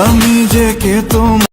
আমি যে কে তোমার